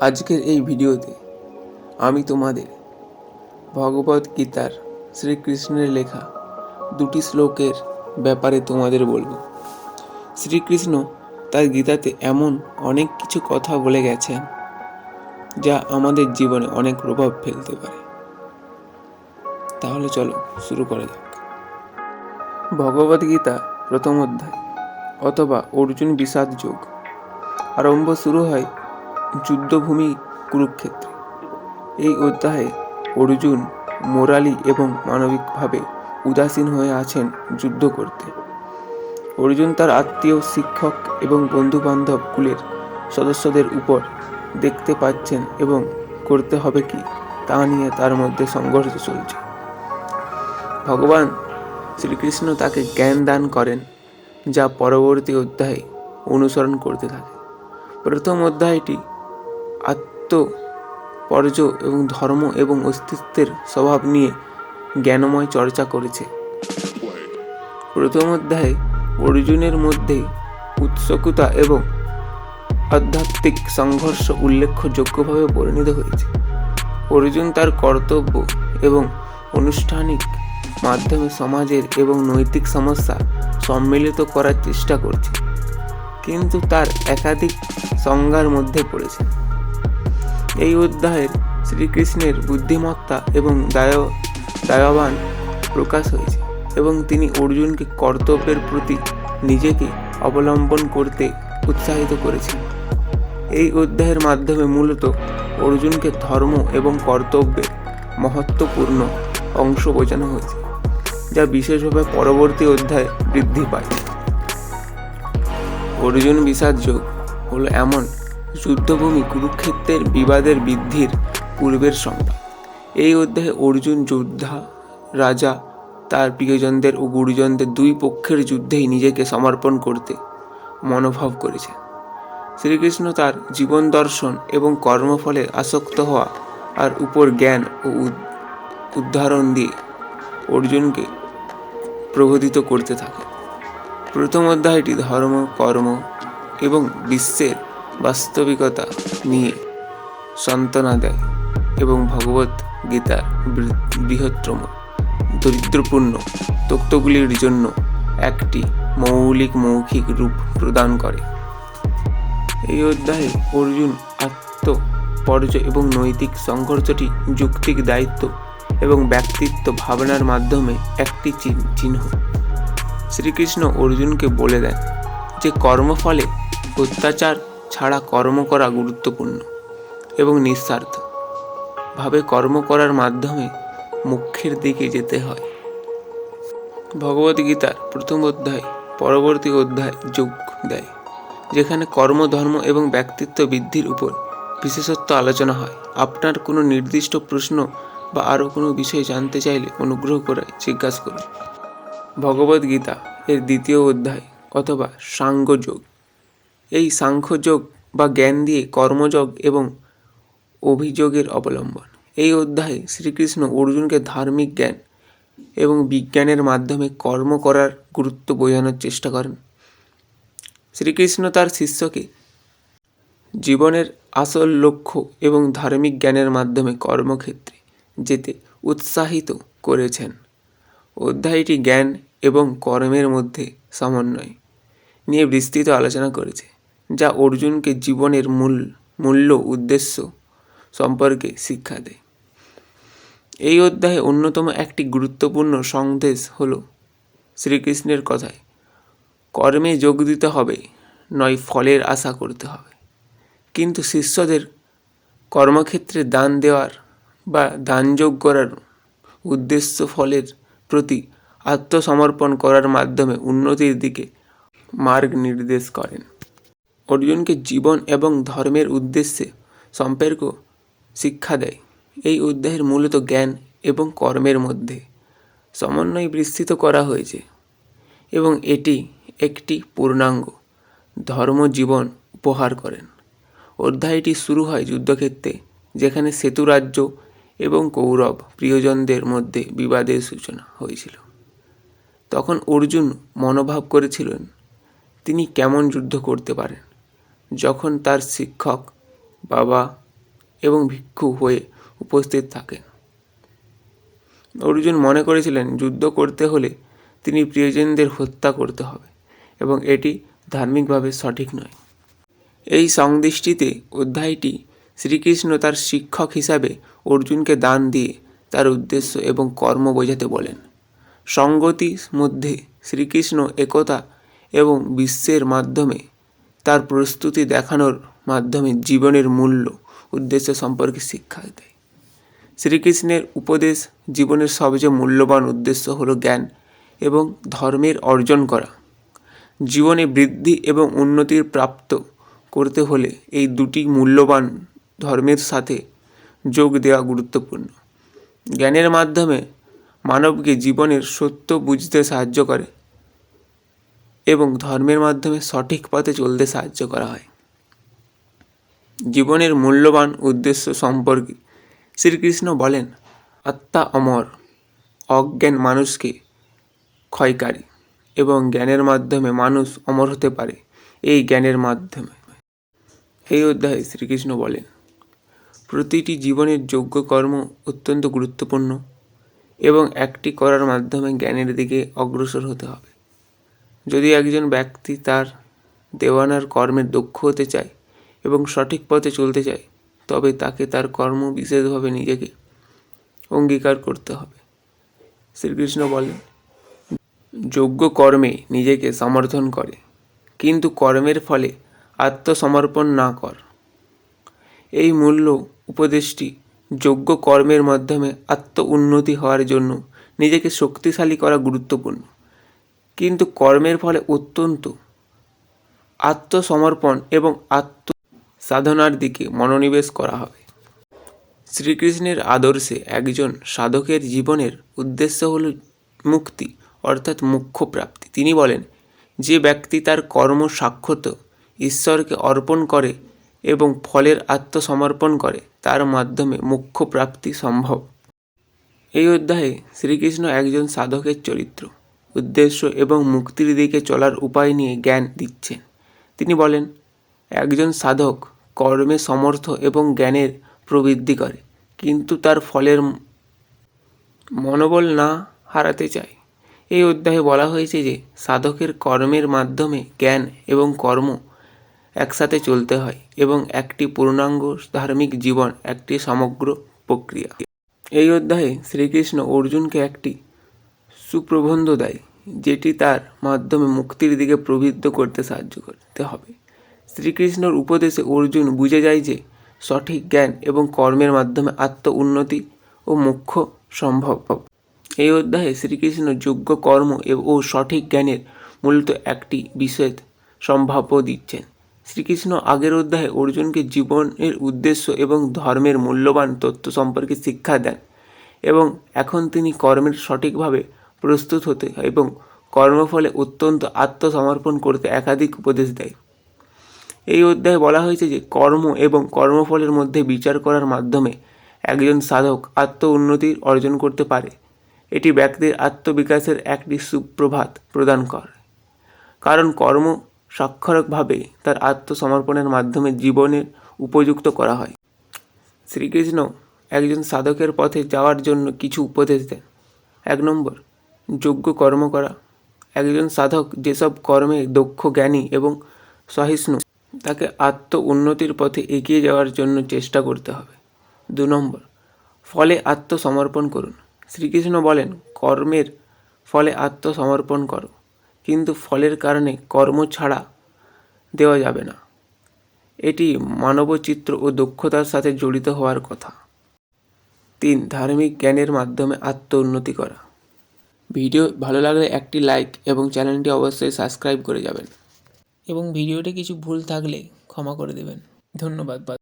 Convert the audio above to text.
আজকের এই ভিডিওতে আমি তোমাদের ভগবত গীতার শ্রীকৃষ্ণের লেখা দুটি শ্লোকের ব্যাপারে তোমাদের বলব। শ্রীকৃষ্ণ তার গীতাতে এমন অনেক কিছু কথা বলে গেছেন যা আমাদের জীবনে অনেক প্রভাব ফেলতে পারে। তাহলে চলো শুরু করা যাক। ভগবদ গীতা প্রথম অধ্যায় অথবা অর্জুন বিষাদ যোগ। আরম্ভ শুরু হয় যুদ্ধভূমি কুরুক্ষেত্রে। এই অধ্যায়ে অর্জুন মোরালি এবং মানবিকভাবে উদাসীন হয়ে আছেন যুদ্ধ করতে। অর্জুন তার আত্মীয়, শিক্ষক এবং বন্ধু বান্ধব কুলের সদস্যদের উপর দেখতে পাচ্ছেন এবং করতে হবে কি তা নিয়ে তার মধ্যে সংঘর্ষ চলছে। ভগবান শ্রীকৃষ্ণ তাকে জ্ঞান দান করেন, যা পরবর্তী অধ্যায়ে অনুসরণ করতে থাকে। প্রথম অধ্যায়টি আত্ম পর্য এবং ধর্ম এবং অস্তিত্বের স্বভাব নিয়ে জ্ঞানময় চর্চা করেছে। প্রথম অধ্যায়ে অর্জুনের মধ্যে উৎসুকতা এবং আধ্যাত্মিক সংঘর্ষ উল্লেখযোগ্যভাবে পরিণত হয়েছে। অর্জুন তার কর্তব্য এবং আনুষ্ঠানিক মাধ্যমে সমাজের এবং নৈতিক সমস্যা সম্মিলিত করার চেষ্টা করছে, কিন্তু তার একাধিক সংজ্ঞার মধ্যে পড়েছে। এই অধ্যায়ের শ্রীকৃষ্ণের বুদ্ধিমত্তা এবং দায়, দায়বান প্রকাশ হয়েছে এবং তিনি অর্জুনকে কর্তব্যের প্রতি নিজেকে অবলম্বন করতে উৎসাহিত করেছেন। এই অধ্যায়ের মাধ্যমে মূলত অর্জুনকে ধর্ম এবং কর্তব্যের মহত্বপূর্ণ অংশ বোঝানো হয়েছে, যা বিশেষভাবে পরবর্তী অধ্যায়ে বৃদ্ধি পায়। অর্জুন বিষাদ যোগ হলো এমন যুদ্ধভূমি কুরুক্ষেত্রের বিবাদের বৃদ্ধির পূর্বের সংবাদ। এই অধ্যায়ে অর্জুন যোদ্ধা, রাজা, তার প্রিয়জনদের ও গুরুজনদের দুই পক্ষের যুদ্ধেই নিজেকে সমর্পণ করতে মনোভাব করেছে। শ্রীকৃষ্ণ তার জীবন দর্শন এবং কর্মফলে আসক্ত হওয়া আর উপর জ্ঞান ও উদ- উদাহরণ দিয়ে অর্জুনকে প্রবোধিত করতে থাকে। প্রথম অধ্যায়টি ধর্ম, কর্ম এবং বিশ্বের বাস্তবিকতা নিয়ে সান্ত্বনা দেয় এবং ভগবত গীতার বৃহত্তম, দরিদ্রপূর্ণ তত্ত্বগুলির জন্য একটি মৌলিক মৌখিক রূপ প্রদান করে। এই অধ্যায়ে অর্জুন আত্ম পর্যায় এবং নৈতিক সংঘর্ষটি যুক্তিক দায়িত্ব এবং ব্যক্তিত্ব ভাবনার মাধ্যমে একটি চিহ্ন। শ্রীকৃষ্ণ অর্জুনকে বলে দেন যে কর্মফলে অত্যাচার ছাড়া কর্ম করা গুরুত্বপূর্ণ এবং নিঃস্বার্থ। ভাবে কর্ম করার মাধ্যমে মুখ্যের দিকে যেতে হয়। ভগবদ্গীতার প্রথম অধ্যায় পরবর্তী অধ্যায় যোগ দেয়, যেখানে কর্ম, ধর্ম এবং ব্যক্তিত্ব বৃদ্ধির উপর বিশেষত্ব আলোচনা হয়। আপনার কোনো নির্দিষ্ট প্রশ্ন বা আরও কোনো বিষয় জানতে চাইলে অনুগ্রহ করে জিজ্ঞাসা করুন। ভগবদ্গীতা এর দ্বিতীয় অধ্যায় অথবা সাঙ্গযোগ। এই সাংখ্যযোগ বা জ্ঞান দিয়ে কর্মযোগ এবং অভিযোগের অবলম্বন। এই অধ্যায়ে শ্রীকৃষ্ণ অর্জুনকে ধার্মিক জ্ঞান এবং বিজ্ঞানের মাধ্যমে কর্ম করার গুরুত্ব বোঝানোর চেষ্টা করেন। শ্রীকৃষ্ণ তার শিষ্যকে জীবনের আসল লক্ষ্য এবং ধার্মিক জ্ঞানের মাধ্যমে কর্মক্ষেত্রে যেতে উৎসাহিত করেছেন। অধ্যায়টি জ্ঞান এবং কর্মের মধ্যে সমন্বয় নিয়ে বিস্তৃত আলোচনা করেছে। যা অর্জুনকে জীবনের মূল, মূল্য, উদ্দেশ্য সম্পর্কে শিক্ষা দেয়। এই অধ্যায়ে অন্যতম একটি গুরুত্বপূর্ণ সন্দেশ হল শ্রীকৃষ্ণের কথায়, কর্মে যোগ দিতে হবে, নয় ফলের আশা করতে হবে। কিন্তু শিষ্যদের কর্মক্ষেত্রে দান দেওয়ার বা দানযোগ করার উদ্দেশ্য ফলের প্রতি আত্মসমর্পণ করার মাধ্যমে উন্নতির দিকে মার্গ নির্দেশ করেন। অর্জুনকে জীবন এবং ধর্মের উদ্দেশ্যে সম্পর্ক, শিক্ষা দেয়। এই অধ্যায়ের মূলত জ্ঞান এবং কর্মের মধ্যে সমন্বয় বিস্তৃত করা হয়েছে এবং এটি একটি পূর্ণাঙ্গ ধর্মজীবন উপহার করেন। অধ্যায়টি শুরু হয় যুদ্ধক্ষেত্রে, যেখানে সেতু রাজ্য এবং কৌরব প্রিয়জনদের মধ্যে বিবাদের সূচনা হয়েছিল। তখন অর্জুন মনোভাব করেছিলেন, তিনি কেমন যুদ্ধ করতে পারেন? যখন তার শিক্ষক, বাবা এবং ভিক্ষু হয়ে উপস্থিত থাকেন। অর্জুন মনে করেছিলেন, যুদ্ধ করতে হলে তিনি প্রিয়জনদের হত্যা করতে হবে এবং এটি ধার্মিকভাবে সঠিক নয়। এই সংদৃষ্টিতে অধ্যায়টি শ্রীকৃষ্ণ তার শিক্ষক হিসাবে অর্জুনকে দান দিয়ে তার উদ্দেশ্য এবং কর্ম বোঝাতে বলেন। সঙ্গতির মধ্যে শ্রীকৃষ্ণ একতা এবং বিশ্বের মাধ্যমে তার প্রস্তুতি দেখানোর মাধ্যমে জীবনের মূল্য, উদ্দেশ্য সম্পর্কে শিক্ষা দেয়। শ্রীকৃষ্ণের উপদেশ জীবনের সবচেয়ে মূল্যবান উদ্দেশ্য হলো জ্ঞান এবং ধর্মের অর্জন করা। জীবনে বৃদ্ধি এবং উন্নতির প্রাপ্ত করতে হলে এই দুটি মূল্যবান ধর্মের সাথে যোগ দেওয়া গুরুত্বপূর্ণ। জ্ঞানের মাধ্যমে মানবকে জীবনের সত্য বুঝতে সাহায্য করে। এবং ধর্মের মাধ্যমে সঠিক পথে চলতে সাহায্য করা হয়। জীবনের মূল্যবান উদ্দেশ্য সম্পর্কে শ্রীকৃষ্ণ বলেন, আত্মা অমর, অজ্ঞান মানুষকে ক্ষয়কারী এবং জ্ঞানের মাধ্যমে মানুষ অমর হতে পারে। এই জ্ঞানের মাধ্যমে। এই অধ্যায়ে শ্রীকৃষ্ণ বলেন, প্রতিটি জীবনের যোগ্য কর্ম অত্যন্ত গুরুত্বপূর্ণ এবং একটি করার মাধ্যমে জ্ঞানের দিকে অগ্রসর হতে হবে। যদি একজন ব্যক্তি তার দেওয়ানার কর্মে দক্ষ হতে চায় এবং সঠিক পথে চলতে চায়, তবে তাকে তার কর্ম বিশেষভাবে নিজেকে অঙ্গীকার করতে হবে। শ্রীকৃষ্ণ বলেন, যোগ্য কর্মে নিজেকে সমর্থন করে, কিন্তু কর্মের ফলে আত্মসমর্পণ না কর। এই মূল্য উপদেশটি যোগ্য কর্মের মাধ্যমে আত্ম উন্নতি হওয়ার জন্য নিজেকে শক্তিশালী করা গুরুত্বপূর্ণ। কিন্তু কর্মের ফলে অত্যন্ত আত্মসমর্পণ এবং আত্ম সাধনার দিকে মনোনিবেশ করা হবে। শ্রীকৃষ্ণের আদর্শে একজন সাধকের জীবনের উদ্দেশ্য হল মুক্তি, অর্থাৎ মুখ্য প্রাপ্তি তিনি বলেন, যে ব্যক্তি তার কর্ম সাক্ষত ঈশ্বরকে অর্পণ করে এবং ফলের আত্মসমর্পণ করে, তার মাধ্যমে মুখ্য প্রাপ্তি সম্ভব। এই অধ্যায়ে শ্রীকৃষ্ণ একজন সাধকের চরিত্র। উদ্দেশ্য এবং মুক্তির দিকে চলার উপায় নিয়ে জ্ঞান দিচ্ছেন। তিনি বলেন, একজন সাধক কর্মে সমর্থ এবং জ্ঞানের প্রবৃদ্ধি করে, কিন্তু তার ফলের মনোবল না হারাতে চায়। এই অধ্যায়ে বলা হয়েছে যে, সাধকের কর্মের মাধ্যমে জ্ঞান এবং কর্ম একসাথে চলতে হয় এবং একটি পূর্ণাঙ্গ ধার্মিক জীবন একটি সমগ্র প্রক্রিয়া। এই অধ্যায়ে শ্রীকৃষ্ণ অর্জুনকে একটি সুপ্রবন্ধ দেয়, যেটি তার মাধ্যমে মুক্তির দিকে প্রবৃদ্ধ করতে সাহায্য করতে হবে। শ্রীকৃষ্ণর উপদেশে অর্জুন বুঝে যায় যে, সঠিক জ্ঞান এবং কর্মের মাধ্যমে আত্ম উন্নতি ও মুখ্য সম্ভব। এই অধ্যায়ে শ্রীকৃষ্ণ যোগ্য কর্ম ও সঠিক জ্ঞানের মূলত একটি বিশেষ সম্ভাব্য দিচ্ছেন। শ্রীকৃষ্ণ আগের অধ্যায়ে অর্জুনকে জীবনের উদ্দেশ্য এবং ধর্মের মূল্যবান তত্ত্ব সম্পর্কে শিক্ষা দেন এবং এখন তিনি কর্মের সঠিকভাবে প্রস্তুত হতে এবং কর্মফলে অত্যন্ত আত্মসমর্পণ করতে একাধিক উপদেশ দেয়। এই অধ্যায়ে বলা হয়েছে যে কর্ম এবং কর্মফলের মধ্যে বিচার করার মাধ্যমে একজন সাধক আত্ম উন্নতির অর্জন করতে পারে। এটি ব্যক্তির আত্মবিকাশের একটি সুপ্রভাত প্রদান করে। কারণ কর্ম সাক্ষরকভাবে তার আত্মসমর্পণের মাধ্যমে জীবনের উপযুক্ত করা হয়। শ্রীকৃষ্ণ একজন সাধকের পথে যাওয়ার জন্য কিছু উপদেশ দেন। এক নম্বর যোগ্য কর্ম করা। একজন সাধক যেসব কর্মে দক্ষ, জ্ঞানী এবং সহিষ্ণু, তাকে আত্ম উন্নতির পথে এগিয়ে যাওয়ার জন্য চেষ্টা করতে হবে। দু নম্বর, ফলে আত্মসমর্পণ করুন। শ্রীকৃষ্ণ বলেন, কর্মের ফলে আত্মসমর্পণ করো, কিন্তু ফলের কারণে কর্ম ছাড়া দেওয়া যাবে না। এটি মানবচিত্র ও দক্ষতার সাথে জড়িত হওয়ার কথা। তিন, ধার্মিক জ্ঞানের মাধ্যমে আত্ম উন্নতি করা। ভিডিও ভালো লাগলে একটি লাইক এবং চ্যানেলটি অবশ্যই সাবস্ক্রাইব করে যাবেন। এবং ভিডিওটি কিছু ভুল থাকলে ক্ষমা করে দেবেন। ধন্যবাদ